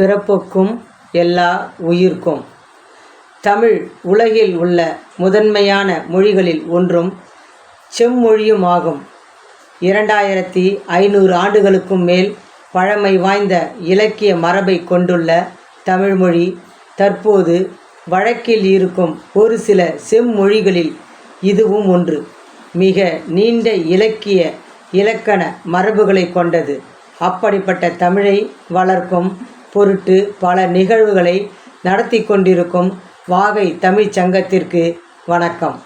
பிறப்புக்கும் எல்லா உயிர்க்கும். தமிழ் உலகில் உள்ள முதன்மையான மொழிகளில் ஒன்றும் செம்மொழியும் ஆகும் இரண்டாயிரத்தி ஐநூறு ஆண்டுகளுக்கும் மேல் பழமை வாய்ந்த இலக்கிய மரபை கொண்டுள்ள தமிழ்மொழி தற்போது வழக்கில் இருக்கும் ஒரு சில செம்மொழிகளில் இதுவும் ஒன்று. மிக நீண்ட இலக்கிய இலக்கண மரபுகளை கொண்டது. அப்படிப்பட்ட தமிழை வளர்க்கும் பொருட்டு பல நிகழ்வுகளை நடத்தி கொண்டிருக்கும் வாகை தமிழ்ச் சங்கத்திற்கு வணக்கம்.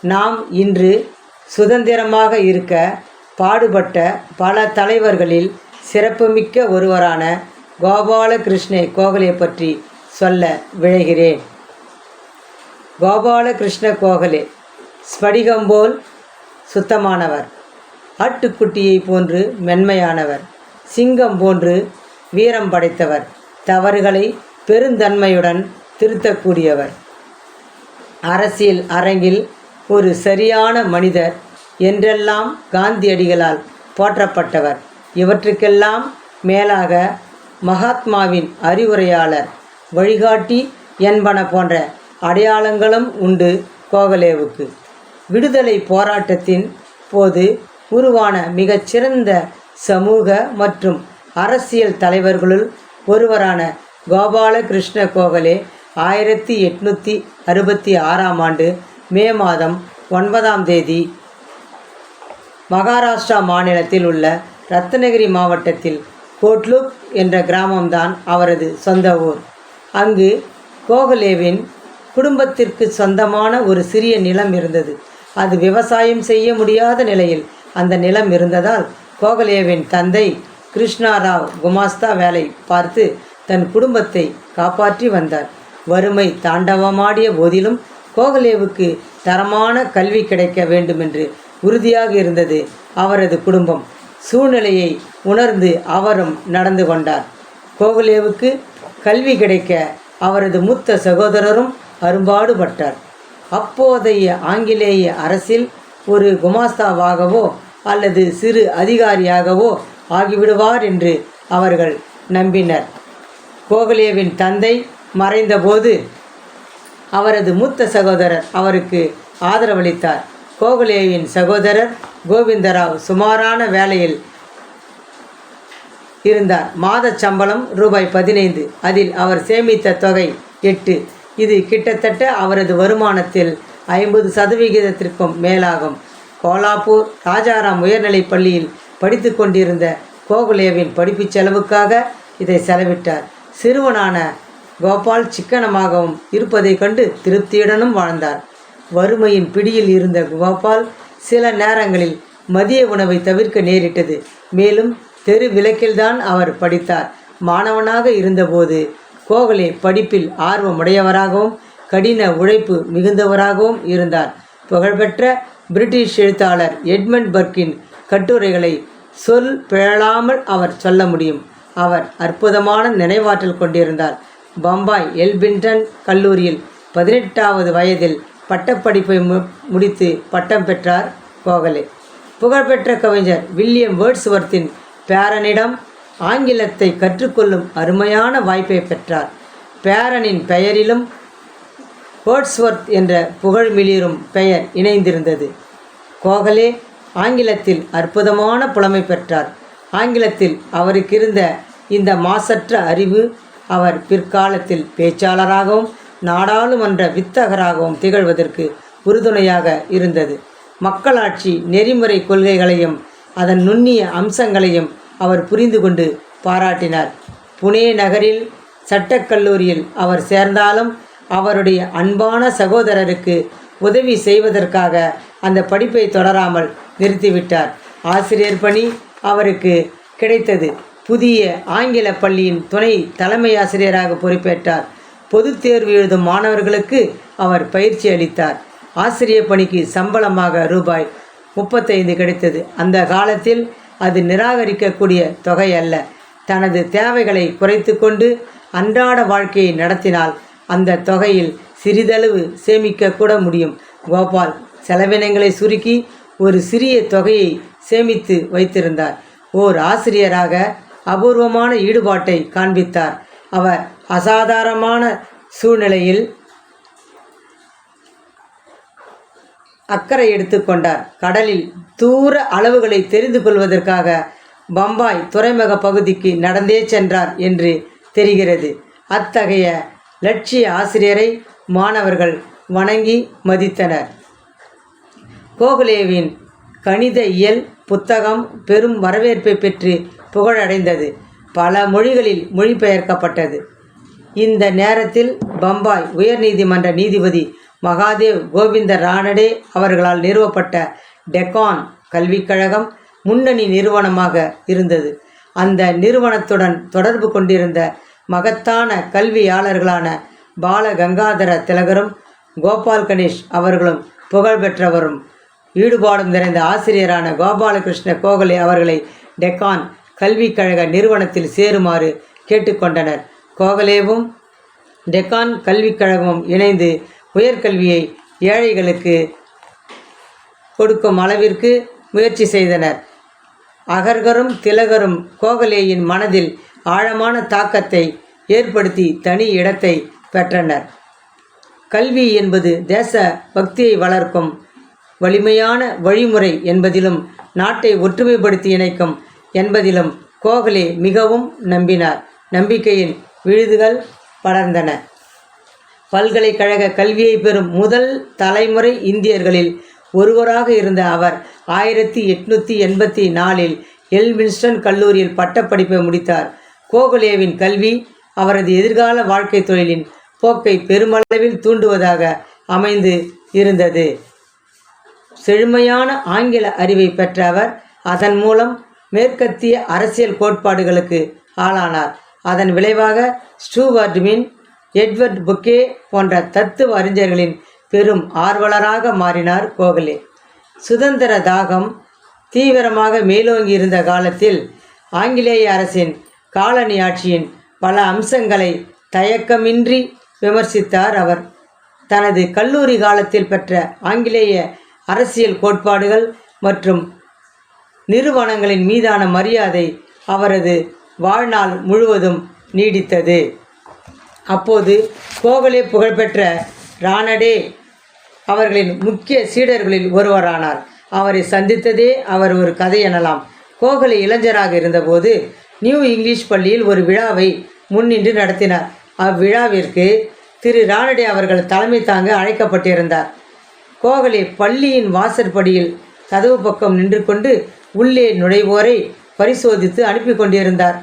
நாம் இன்று சுதந்திரமாக இருக்க பாடுபட்ட பல தலைவர்களில் சிறப்புமிக்க ஒருவரான கோபாலகிருஷ்ண கோகலே பற்றி சொல்ல விழைகிறேன். கோபாலகிருஷ்ண கோகலே ஸ்படிகம்போல் சுத்தமானவர். ஆட்டுக்குட்டியை போன்று மென்மையானவர். சிங்கம் போன்று வீரம் படைத்தவர். தவறுகளை பெருந்தன்மையுடன் திருத்தக்கூடியவர். அரசியல் அரங்கில் ஒரு சரியான மனிதர் என்றெல்லாம் காந்தியடிகளால் போற்றப்பட்டவர். இவற்றுக்கெல்லாம் மேலாக மகாத்மாவின் அறிவுரையாளர் வழிகாட்டி என்பன போன்ற அடையாளங்களும் உண்டு கோகலேவுக்கு. விடுதலை போராட்டத்தின் போது உருவான மிகச்சிறந்த சமூக மற்றும் அரசியல் தலைவர்களுள் ஒருவரான கோபாலகிருஷ்ண கோகலே ஆயிரத்தி எட்நூற்றி அறுபத்தி ஆறாம் ஆண்டு மே மாதம் ஒன்பதாம் தேதி மகாராஷ்டிரா மாநிலத்தில் உள்ள ரத்னகிரி மாவட்டத்தில் கோட்லுக் என்ற கிராமம்தான் அவரது சொந்த ஊர். அங்கு கோகலேவின் குடும்பத்திற்கு சொந்தமான ஒரு சிறிய நிலம் இருந்தது. அது விவசாயம் செய்ய முடியாத நிலையில் அந்த நிலம் இருந்ததால் கோகலேவின் தந்தை கிருஷ்ணாராவ் குமாஸ்தா வேலை பார்த்து தன் குடும்பத்தை காப்பாற்றி வந்தார். வறுமை தாண்டவமாடிய போதிலும் கோகலேவுக்கு தரமான கல்வி கிடைக்க வேண்டுமென்று உறுதியாக இருந்தது அவரது குடும்பம். சூழ்நிலையை உணர்ந்து அவரும் நடந்து கொண்டார். கோகலேவுக்கு கல்வி கிடைக்க அவரது மூத்த சகோதரரும் அரும்பாடுபட்டார். அப்போதைய ஆங்கிலேய அரசில் ஒரு குமாஸ்தாவாகவோ அல்லது சிறு அதிகாரியாகவோ ஆகிவிடுவார் என்று அவர்கள் நம்பினர். கோகலேவின் தந்தை மறைந்தபோது அவரது மூத்த சகோதரர் அவருக்கு ஆதரவளித்தார். கோகலேவின் சகோதரர் கோவிந்தராவ் சுமாரான வேலையில் இருந்தார். மாத சம்பளம் ரூபாய் பதினைந்து. அதில் அவர் சேமித்த தொகை எட்டு. இது கிட்டத்தட்ட அவரது வருமானத்தில் ஐம்பது சதவிகிதத்திற்கும் மேலாகும். கோலாப்பூர் ராஜாராம் உயர்நிலைப் பள்ளியில் படித்து கொண்டிருந்த கோகுலேவின் படிப்புச் செலவுக்காக இதை செலவிட்டார். சிறுவனான கோபால் சிக்கனமாகவும் இருப்பதைக் கண்டு திருப்தியுடனும் வாழ்ந்தார். வறுமையின் பிடியில் இருந்த கோபால் சில நேரங்களில் மதிய உணவை தவிர்க்க நேரிட்டது. மேலும் தெரு விளக்கில்தான் அவர் படித்தார். மாணவனாக இருந்தபோது கோகலே படிப்பில் ஆர்வமுடையவராகவும் கடின உழைப்பு மிகுந்தவராகவும் இருந்தார். புகழ்பெற்ற பிரிட்டிஷ் எழுத்தாளர் எட்மண்ட் பர்க்கின் கட்டுரைகளை சொல் பிழலாமல் அவர் சொல்ல முடியும். அவர் அற்புதமான நினைவாற்றல் கொண்டிருந்தார். பம்பாய் எல்பின்டன் கல்லூரியில் பதினெட்டாவது வயதில் பட்டப்படிப்பை மு முடித்து பட்டம் பெற்றார் கோகலே. புகழ்பெற்ற கவிஞர் வில்லியம் வேர்ட்ஸ்வர்த்தின் பேரனிடம் ஆங்கிலத்தை கற்றுக்கொள்ளும் அருமையான வாய்ப்பை பெற்றார். பேரனின் பெயரிலும் வேர்ட்ஸ்வர்த் என்ற புகழ் மிளிரும் பெயர் இணைந்திருந்தது. கோகலே ஆங்கிலத்தில் அற்புதமான புலமை பெற்றார். ஆங்கிலத்தில் அவருக்கிருந்த இந்த மாசற்ற அறிவு அவர் பிற்காலத்தில் பேச்சாளராகவும் நாடாளுமன்ற வித்தகராகவும் திகழ்வதற்கு உறுதுணையாக இருந்தது. மக்களாட்சி நெறிமுறை கொள்கைகளையும் அதன் நுண்ணிய அம்சங்களையும் அவர் புரிந்து கொண்டு பாராட்டினார். புனே நகரில் சட்டக்கல்லூரியில் அவர் சேர்ந்தாலும் அவருடைய அன்பான சகோதரருக்கு உதவி செய்வதற்காக அந்த படிப்பை தொடராமல் நிறுத்திவிட்டார். ஆசிரியர் பணி அவருக்கு கிடைத்தது. புதிய ஆங்கில பள்ளியின் துணை தலைமை ஆசிரியராக பொறுப்பேற்றார். பொதுத் தேர்வு எழுதும் மாணவர்களுக்கு அவர் பயிற்சி அளித்தார். ஆசிரியர் பணிக்கு சம்பளமாக ரூபாய் முப்பத்தைந்து கிடைத்தது. அந்த காலத்தில் அது நிராகரிக்கக்கூடிய தொகை அல்ல. தனது தேவைகளை குறைத்து கொண்டு அன்றாட வாழ்க்கையை நடத்தினால் அந்த தொகையில் சிறிதளவு சேமிக்க கூட முடியும். கோபால் செலவினங்களை சுருக்கி ஒரு சிறிய தொகையை சேமித்து வைத்திருந்தார். ஓர் ஆசிரியராக அபூர்வமான ஈடுபாட்டை காண்பித்தார். அவர் அசாதாரணமான சூழ்நிலையில் அக்கறை எடுத்துக்கொண்டார் கடலில் தூர அளவுகளை தெரிந்து கொள்வதற்காக பம்பாய் துறைமுக பகுதிக்கு நடந்தே சென்றார் என்று தெரிகிறது. அத்தகைய லட்சிய ஆசிரியரை மாணவர்கள் வணங்கி மதித்தனர். கோகுலேவின் கணித இயல் புத்தகம் பெரும் வரவேற்பை பெற்று புகழடைந்தது. பல மொழிகளில் மொழிபெயர்க்கப்பட்டது. இந்த நேரத்தில் பம்பாய் உயர்நீதிமன்ற நீதிபதி மகாதேவ் கோவிந்த ரானடே அவர்களால் நிறுவப்பட்ட டெக்கான் கல்விக்கழகம் முன்னணி நிறுவனமாக இருந்தது. அந்த நிறுவனத்துடன் தொடர்பு கொண்டிருந்த மகத்தான கல்வியாளர்களான பால கங்காதர திலகரும் கோபால் கணேஷ் அவர்களும் புகழ்பெற்றவரும் ஈடுபாடும் நிறைந்த ஆசிரியரான கோபாலகிருஷ்ண கோகலே அவர்களை டெக்கான் கல்விக் கழக நிறுவனத்தில் சேருமாறு கேட்டுக்கொண்டனர். கோகலேவும் டெக்கான் கல்விக் கழகமும் இணைந்து உயர்கல்வியை ஏழைகளுக்கு கொடுக்கும் அளவிற்கு முயற்சி செய்தனர். அகர்கரும் திலகரும் கோகலேயின் மனதில் ஆழமான தாக்கத்தை ஏற்படுத்தி தனி இடத்தை பெற்றனர். கல்வி என்பது தேச பக்தியை வளர்க்கும் வலிமையான வழிமுறை என்பதிலும் நாட்டை ஒற்றுமைப்படுத்தி இணைக்கும் என்பதிலும் கோகலே மிகவும் நம்பினார். நம்பிக்கையின் விழுதுகள் படர்ந்தன. பல்கலைக்கழக கல்வியை பெறும் முதல் தலைமுறை இந்தியர்களில் ஒருவராக இருந்த அவர் ஆயிரத்தி எட்நூற்றி எண்பத்தி நாலில் எல்மின்ஸ்டன் கல்லூரியில் பட்டப்படிப்பை முடித்தார். கோகலேவின் கல்வி அவரது எதிர்கால வாழ்க்கை தொழிலின் போக்கை பெருமளவில் தூண்டுவதாக அமைந்து இருந்தது. செழுமையான ஆங்கில அறிவை பெற்ற அவர் அதன் மூலம் மேற்கத்திய அரசியல் கோட்பாடுகளுக்கு ஆளானார். அதன் விளைவாக ஸ்டூவர்ட் மின் எட்வர்ட் புக்கே போன்ற தத்துவ அறிஞர்களின் பெரும் ஆர்வலராக மாறினார் கோகலே. சுதந்திர தாகம் தீவிரமாக மேலோங்கி இருந்த காலத்தில் ஆங்கிலேய அரசின் காலனி ஆட்சியின் பல அம்சங்களை தயக்கமின்றி விமர்சித்தார் அவர். தனது கல்லூரி காலத்தில் பெற்ற ஆங்கிலேய அரசியல் கோட்பாடுகள் மற்றும் நிறுவனங்களின் மீதான மரியாதை அவரது வாழ்நாள் முழுவதும் நீடித்தது. அப்போது கோகலே புகழ்பெற்ற ரானடே அவர்களின் முக்கிய சீடர்களில் ஒருவரானார். அவரை சந்தித்ததே அவர் ஒரு கதை எனலாம். கோகலே இளைஞராக இருந்தபோது நியூ இங்கிலீஷ் பள்ளியில் ஒரு விழாவை முன்னின்று நடத்தினார். அவ்விழாவிற்கு திரு ரானடே அவர்கள் தலைமை தாங்க அழைக்கப்பட்டிருந்தார். கோகலே பள்ளியின் வாசற்படியில் கதவு பக்கம் நின்று கொண்டு உள்ளே நுழைவோரை பரிசோதித்து அனுப்பி கொண்டிருந்தார்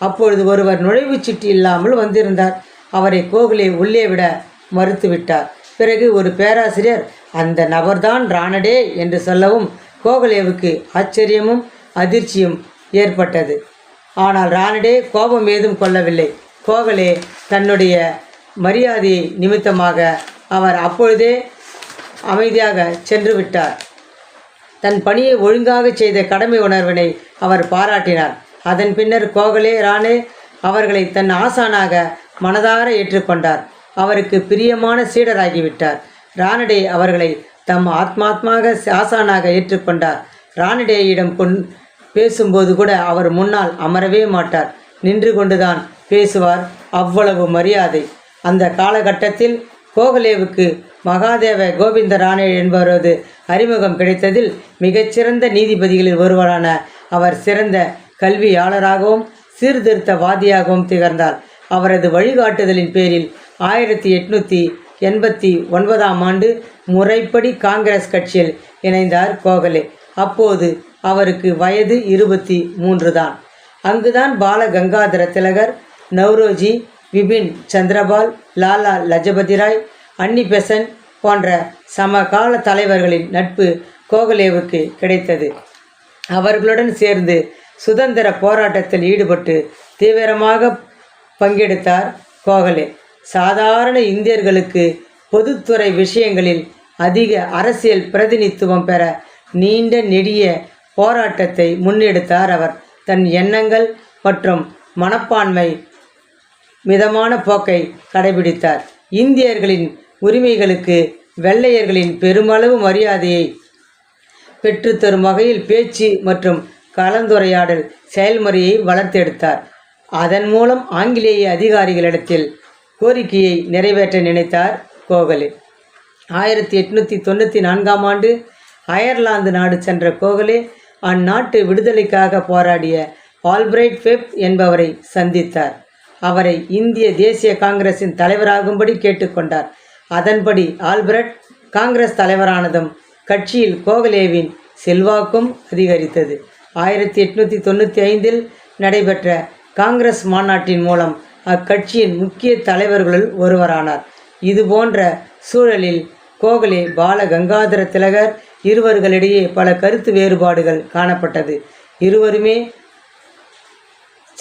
அப்பொழுது ஒருவர் நுழைவுச் சீட்டு இல்லாமல் வந்திருந்தார். அவரை கோகலே உள்ளே விட மறுத்துவிட்டார். பிறகு ஒரு பேராசிரியர் அந்த நபர்தான் ராணடே என்று சொல்லவும் கோகலேவுக்கு ஆச்சரியமும் அதிர்ச்சியும் ஏற்பட்டது. ஆனால் ராணடே கோபம் ஏதும் கொள்ளவில்லை. கோகலே தன்னுடைய மரியாதையை நிமித்தமாக அவர் அப்பொழுதே அமைதியாக சென்று விட்டார் தன் பணியை ஒழுங்காக செய்த கடமை உணர்வினை அவர் பாராட்டினார். அதன் பின்னர் கோகலே ராணே அவர்களை தன் ஆசானாக மனதார ஏற்றுக்கொண்டார். அவருக்கு பிரியமான சீடராகிவிட்டார். ராணடே அவர்களை தம் ஆத்மாத்மாக ஆசானாக ஏற்றுக்கொண்டார். ராணடேயிடம் கொண் பேசும்போது கூட அவர் முன்னால் அமரவே மாட்டார். நின்று கொண்டுதான் பேசுவார். அவ்வளவு மரியாதை. அந்த காலகட்டத்தில் கோகலேவுக்கு மகாதேவ கோவிந்த ராணே என்பவரது அறிமுகம் கிடைத்ததில் மிகச்சிறந்த நீதிபதிகளில் ஒருவரான அவர் சிறந்த கல்வியாளராகவும் சீர்திருத்தவாதியாகவும் திகழ்ந்தார். அவரது வழிகாட்டுதலின் பேரில் ஆயிரத்தி எட்நூற்றி எண்பத்தி ஒன்பதாம் ஆண்டு முறைப்படி காங்கிரஸ் கட்சியில் இணைந்தார் கோகலே. அப்போது அவருக்கு வயது இருபத்தி மூன்று தான். அங்குதான் பால கங்காதர திலகர் நவ்ரோஜி விபின் சந்திரபால் லாலா லஜபதி ராய் அன்னி பெசன்ட் போன்ற சமகால தலைவர்களின் நட்பு கோகலேவுக்கு கிடைத்தது. அவர்களுடன் சேர்ந்து சுதந்திர போராட்டத்தில் ஈடுபட்டு தீவிரமாக பங்கெடுத்தார் கோகலே. சாதாரண இந்தியர்களுக்கு பொதுத்துறை விஷயங்களில் அதிக அரசியல் பிரதிநிதித்துவம் பெற நீண்ட நெடிய போராட்டத்தை முன்னெடுத்தார் அவர். தன் எண்ணங்கள் மற்றும் மனப்பான்மை மிதமான போக்கை கடைபிடித்தார். இந்தியர்களின் உரிமைகளுக்கு வெள்ளையர்களின் பெருமளவு மரியாதையை பெற்றுத்தரும் வகையில் பேச்சு மற்றும் கலந்துரையாடல் செயல்முறையை வளர்த்தெடுத்தார். அதன் மூலம் ஆங்கிலேய அதிகாரிகளிடத்தில் கோரிக்கையை நிறைவேற்ற நினைத்தார் கோகலே. ஆயிரத்தி எட்நூற்றி தொண்ணூற்றி நான்காம் ஆண்டு அயர்லாந்து நாடு சென்ற கோகலே அந்நாட்டு விடுதலைக்காக போராடிய ஆல்பிரைட் பெப் என்பவரை சந்தித்தார். அவரை இந்திய தேசிய காங்கிரசின் தலைவராகும்படி கேட்டுக்கொண்டார். அதன்படி ஆல்பர்ட் காங்கிரஸ் தலைவரானதும் கட்சியில் கோகலேவின் செல்வாக்கும் அதிகரித்தது. ஆயிரத்தி எட்நூற்றி தொண்ணூற்றி ஐந்தில் நடைபெற்ற காங்கிரஸ் மாநாட்டின் மூலம் அக்கட்சியின் முக்கிய தலைவர்களுள் ஒருவரானார். இதுபோன்ற சூழலில் கோகலே பால கங்காதர திலகர் இருவர்களிடையே பல கருத்து வேறுபாடுகள் காணப்பட்டது. இருவருமே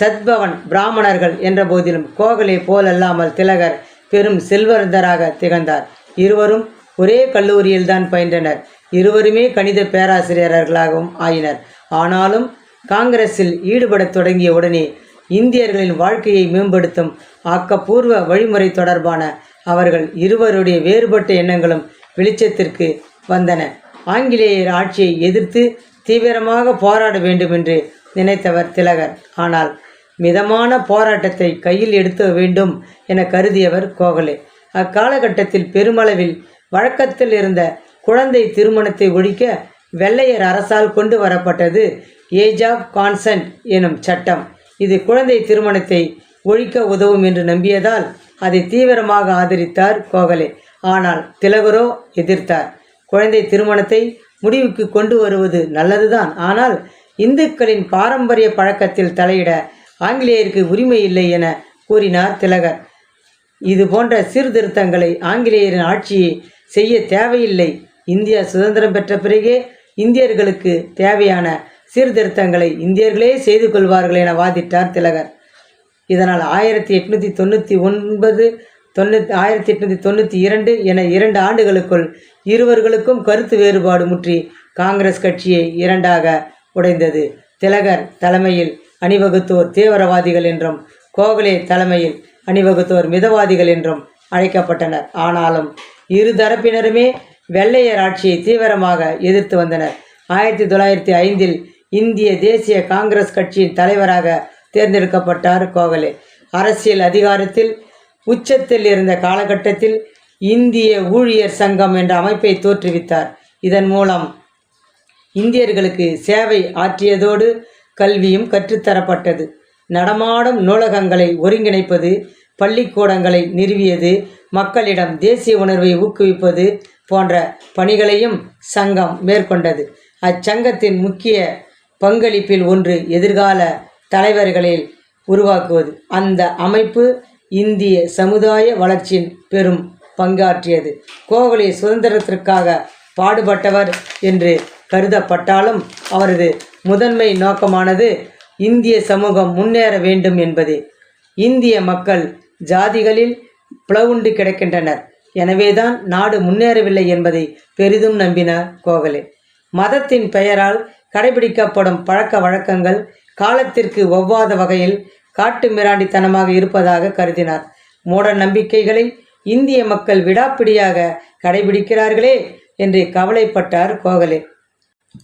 சத்பவன் பிராமணர்கள் என்ற போதிலும் கோகலே போலல்லாமல் திலகர் பெரும் செல்வந்தராக திகழ்ந்தார். இருவரும் ஒரே கல்லூரியில்தான் பயின்றனர். இருவருமே கணித பேராசிரியர்களாகவும் ஆயினர். ஆனாலும் காங்கிரஸில் ஈடுபடத் தொடங்கிய உடனே இந்தியர்களின் வாழ்க்கையை மேம்படுத்தும் ஆக்கப்பூர்வ வழிமுறை தொடர்பான அவர்கள் இருவருடைய வேறுபட்ட எண்ணங்களும் வெளிச்சத்திற்கு வந்தன. ஆங்கிலேயர் ஆட்சியை எதிர்த்து தீவிரமாக போராட வேண்டும் என்று நினைத்தவர் திலகர். ஆனால் மிதமான போராட்டத்தை கையில் எடுக்க வேண்டும் என கருதியவர் கோகலே. அக்காலகட்டத்தில் பெருமளவில் வழக்கத்தில் இருந்த குழந்தை திருமணத்தை ஒழிக்க வெள்ளையர் அரசால் கொண்டு வரப்பட்டது ஏஜ் ஆஃப் கான்சென்ட் எனும் சட்டம். இது குழந்தை திருமணத்தை ஒழிக்க உதவும் என்று நம்பியதால் அதை தீவிரமாக ஆதரித்தார் கோகலே. ஆனால் திலகரோ எதிர்த்தார். குழந்தை திருமணத்தை முடிவுக்கு கொண்டு வருவது நல்லதுதான். ஆனால் இந்துக்களின் பாரம்பரிய பழக்கத்தில் தலையிட ஆங்கிலேயருக்கு உரிமை இல்லை என கூறினார் திலகர். இது போன்ற சீர்திருத்தங்களை ஆங்கிலேயரின் ஆட்சியை செய்ய தேவையில்லை. இந்தியா சுதந்திரம் பெற்ற பிறகே இந்தியர்களுக்கு தேவையான சீர்திருத்தங்களை இந்தியர்களே செய்து கொள்வார்கள் என வாதிட்டார் திலகர். இதனால் ஆயிரத்தி எட்நூற்றி தொண்ணூற்றி ஒன்பது தொண்ணூற்றி ஆயிரத்தி எட்நூற்றி தொண்ணூற்றி இரண்டு என இரண்டு ஆண்டுகளுக்குள் இருவர்களுக்கும் கருத்து வேறுபாடு முற்றி காங்கிரஸ் கட்சியை இரண்டாக உடைந்தது. திலகர் தலைமையில் அணிவகுத்தோர் தீவிரவாதிகள் என்றும் கோகலே தலைமையில் அணிவகுத்தோர் மிதவாதிகள் என்றும் அழைக்கப்பட்டனர். ஆனாலும் இரு தரப்பினருமே வெள்ளையர் ஆட்சியை தீவிரமாக எதிர்த்து வந்தனர். ஆயிரத்தி தொள்ளாயிரத்தி ஐந்தில் இந்திய தேசிய காங்கிரஸ் கட்சியின் தலைவராக தேர்ந்தெடுக்கப்பட்டார் கோகலே. அரசியல் அதிகாரத்தில் உச்சத்தில் இருந்த காலகட்டத்தில் இந்திய ஊழியர் சங்கம் என்ற அமைப்பை தோற்றுவித்தார். இதன் மூலம் இந்தியர்களுக்கு சேவை ஆற்றியதோடு கல்வியும் கற்றுத்தரப்பட்டது. நடமாடும் நூலகங்களை ஒருங்கிணைப்பது பள்ளிக்கூடங்களை நிறுவியது மக்களிடம் தேசிய உணர்வை ஊக்குவிப்பது போன்ற பணிகளையும் சங்கம் மேற்கொண்டது. அச்சங்கத்தின் முக்கிய பங்களிப்பில் ஒன்று எதிர்கால தலைவர்களில் உருவாக்குவது. அந்த அமைப்பு இந்திய சமுதாய வளர்ச்சியின் பெரும் பங்காற்றியது. கோகலே சுதந்திரத்திற்காக பாடுபட்டவர் என்று கருதப்பட்டாலும் அவரது முதன்மை நோக்கமானது இந்திய சமூகம் முன்னேற வேண்டும் என்பதே. இந்திய மக்கள் ஜாதிகளில் பிளவுண்டு கிடக்கின்றனர். எனவேதான் நாடு முன்னேறவில்லை என்பதை பெரிதும் நம்பினார் கோகலே. மதத்தின் பெயரால் கடைபிடிக்கப்படும் பழக்க வழக்கங்கள் காலத்திற்கு ஒவ்வாத வகையில் காட்டு மிராண்டித்தனமாக இருப்பதாக கருதினார். மூட நம்பிக்கைகளை இந்திய மக்கள் விடாப்பிடியாக கடைபிடிக்கிறார்களே என்று கவலைப்பட்டார் கோகலே.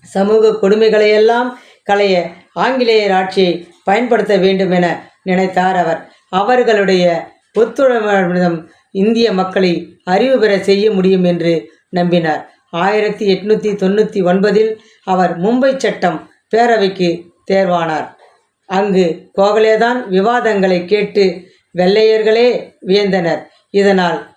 சமூக கொடுமைகளையெல்லாம் களைய ஆங்கிலேயர் ஆட்சியை பயன்படுத்த வேண்டும் என நினைத்தார் அவர். அவர்களுடைய ஒத்துழைப்பிடம் இந்திய மக்களை அறிவு பெற செய்ய முடியும் என்று நம்பினார். ஆயிரத்தி எட்நூற்றி தொண்ணூற்றி ஒன்பதில் அவர் மும்பை சட்டம் பேரவைக்கு தேர்வானார். அங்கு கோகலேதான் விவாதங்களை கேட்டு வெள்ளையர்களே வியந்தனர். இதனால்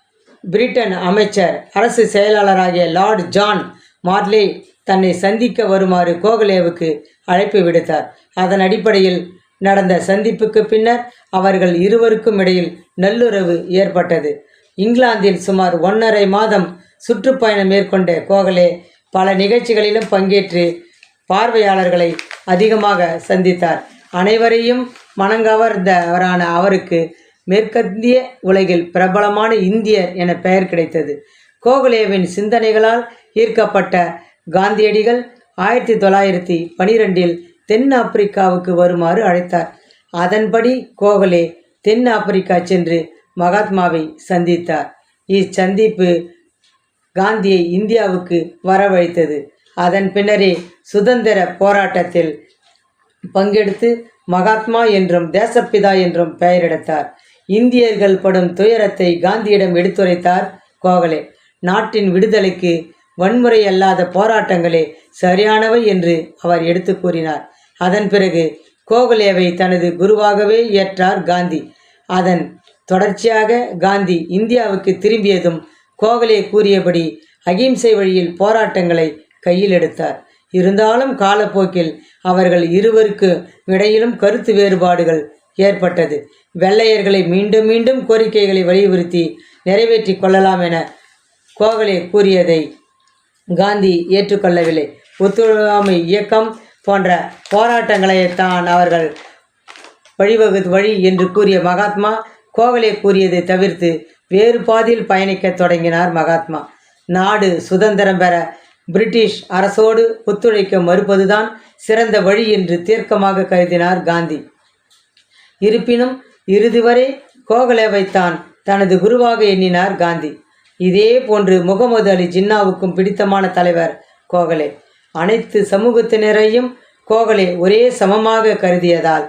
பிரிட்டன் அமைச்சர் அரசு செயலாளராகிய லார்ட் ஜான் மார்லே தன்னை சந்திக்க வருமாறு கோகலேவுக்கு அழைப்பு விடுத்தார். அதன் அடிப்படையில் நடந்த சந்திப்புக்கு பின்னர் அவர்கள் இருவருக்கும் இடையில் நல்லுறவு ஏற்பட்டது. இங்கிலாந்தில் சுமார் ஒன்றரை மாதம் சுற்றுப்பயணம் மேற்கொண்ட கோகலே பல நிகழ்ச்சிகளிலும் பங்கேற்று பார்வையாளர்களை அதிகமாக சந்தித்தார். அனைவரையும் மனங்கவர்ந்தவரான அவருக்கு மேற்கத்திய உலகில் பிரபலமான இந்தியர் என பெயர் கிடைத்தது. கோகலேவின் சிந்தனைகளால் ஈர்க்கப்பட்ட காந்தியடிகள் ஆயிரத்தி தொள்ளாயிரத்தி பனிரெண்டில் தென் ஆப்பிரிக்காவுக்கு வருமாறு அழைத்தார். அதன்படி கோகலே தென் ஆப்பிரிக்கா சென்று மகாத்மாவை சந்தித்தார். இச்சந்திப்பு காந்தியை இந்தியாவுக்கு வரவழைத்தது. அதன் பின்னரே சுதந்திர போராட்டத்தில் பங்கெடுத்து மகாத்மா என்றும் தேசப்பிதா என்றும் பெயரெடுத்தார் இந்தியர்கள் படும் துயரத்தை காந்தியிடம் எடுத்துரைத்தார் கோகலே. நாட்டின் விடுதலைக்கு வன்முறை அல்லாத போராட்டங்களே சரியானவை என்று அவர் எடுத்து கூறினார். அதன் பிறகு கோகலேவை தனது குருவாகவே ஏற்றார் காந்தி. அதன் தொடர்ச்சியாக காந்தி இந்தியாவுக்கு திரும்பியதும் கோகலே கூறியபடி அகிம்சை வழியில் போராட்டங்களை கையில் எடுத்தார். இருந்தாலும் காலப்போக்கில் அவர்கள் இருவருக்கு இடையிலும் கருத்து வேறுபாடுகள் ஏற்பட்டது. வெள்ளையர்களை மீண்டும் மீண்டும் கோரிக்கைகளை வலியுறுத்தி நிறைவேற்றி கொள்ளலாம் என கோகலே கூறியதை காந்தி ஏற்றுக்கொள்ளவில்லை. ஒத்துழையாமை இயக்கம் போன்ற போராட்டங்களை தான் அவர்கள் வழிவகு வழி என்று கூறிய மகாத்மா கோகலே கூறியதை தவிர்த்து வேறு பாதையில் பயணிக்கத் தொடங்கினார் மகாத்மா. நாடு சுதந்திரம் பெற பிரிட்டிஷ் அரசோடு ஒத்துழைக்க மறுப்பதுதான் சிறந்த வழி என்று தீர்க்கமாக கருதினார் காந்தி. இருப்பினும் இறுதி வரை கோகலேவைத்தான் தனது குருவாக எண்ணினார் காந்தி. இதே போன்று முகமது அலி ஜின்னாவுக்கும் பிடித்தமான தலைவர் கோகலே. அனைத்து சமூகத்தினரையும் கோகலே ஒரே சமமாக கருதியதால்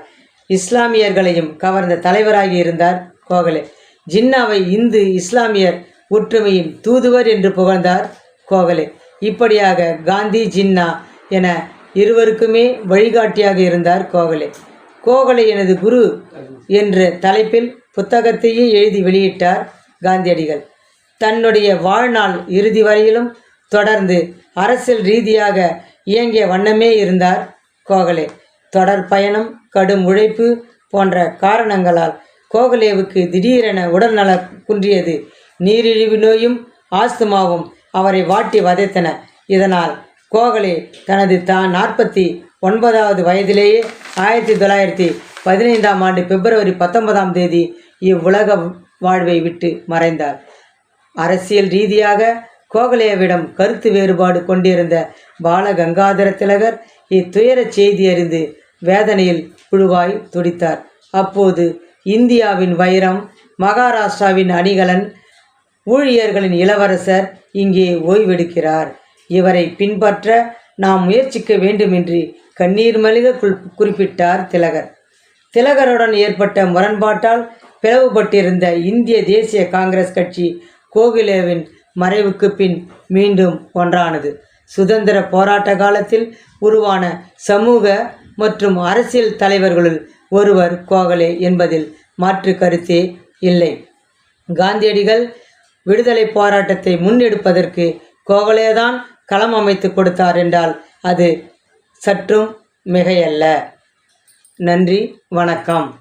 இஸ்லாமியர்களையும் கவர்ந்த தலைவராகி இருந்தார் கோகலே. ஜின்னாவை இந்து இஸ்லாமியர் ஒற்றுமையின் தூதுவர் என்று புகழ்ந்தார் கோகலே. இப்படியாக காந்தி ஜின்னா என இருவருக்குமே வழிகாட்டியாக இருந்தார் கோகலே. கோகலே எனது குரு என்ற தலைப்பில் புத்தகத்தையே எழுதி வெளியிட்டார் காந்தியடிகள். தன்னுடைய வாழ்நாள் இறுதி வரையிலும் தொடர்ந்து அரசியல் ரீதியாக இயங்கிய வண்ணமே இருந்தார் கோகலே. தொடர் பயணம் கடும் உழைப்பு போன்ற காரணங்களால் கோகலேவுக்கு திடீரென உடல்நல குன்றியது. நீரிழிவு நோயும் ஆஸ்துமாவும் அவரை வாட்டி வதைத்தன. இதனால் கோகலே தனது தான் நாற்பத்தி ஒன்பதாவது வயதிலேயே ஆயிரத்தி தொள்ளாயிரத்தி பதினைந்தாம் ஆண்டு பிப்ரவரி பத்தொன்பதாம் தேதி இவ்வுலக வாழ்வை விட்டு மறைந்தார். அரசியல் ரீதியாக கோகலேவிடம் கருத்து வேறுபாடு கொண்டிருந்த பாலகங்காதர திலகர் இத்துயரச் செய்தி அறிந்து வேதனையில் புழுவாய் துடித்தார். அப்போது இந்தியாவின் வைரம் மகாராஷ்டிராவின் அணிகலன் ஊழியர்களின் இளவரசர் இங்கே ஓய்வெடுக்கிறார். இவரை பின்பற்ற நாம் முயற்சிக்க வேண்டுமென்று கண்ணீர் மலிக குறிப்பிட்டார் திலகர். திலகருடன் ஏற்பட்ட முரண்பாட்டால் பிளவுபட்டிருந்த இந்திய தேசிய காங்கிரஸ் கட்சி கோகிலேவின் மறைவுக்கு பின் மீண்டும் ஒன்றானது. சுதந்திர போராட்ட காலத்தில் உருவான சமூக மற்றும் அரசியல் தலைவர்களுள் ஒருவர் கோகலே என்பதில் மாற்று கருத்தே இல்லை. காந்தியடிகள் விடுதலை போராட்டத்தை முன்னெடுப்பதற்கு கோகலேதான் களம் அமைத்து கொடுத்தார் என்றால் அது சற்றும் மிகையல்ல. நன்றி வணக்கம்.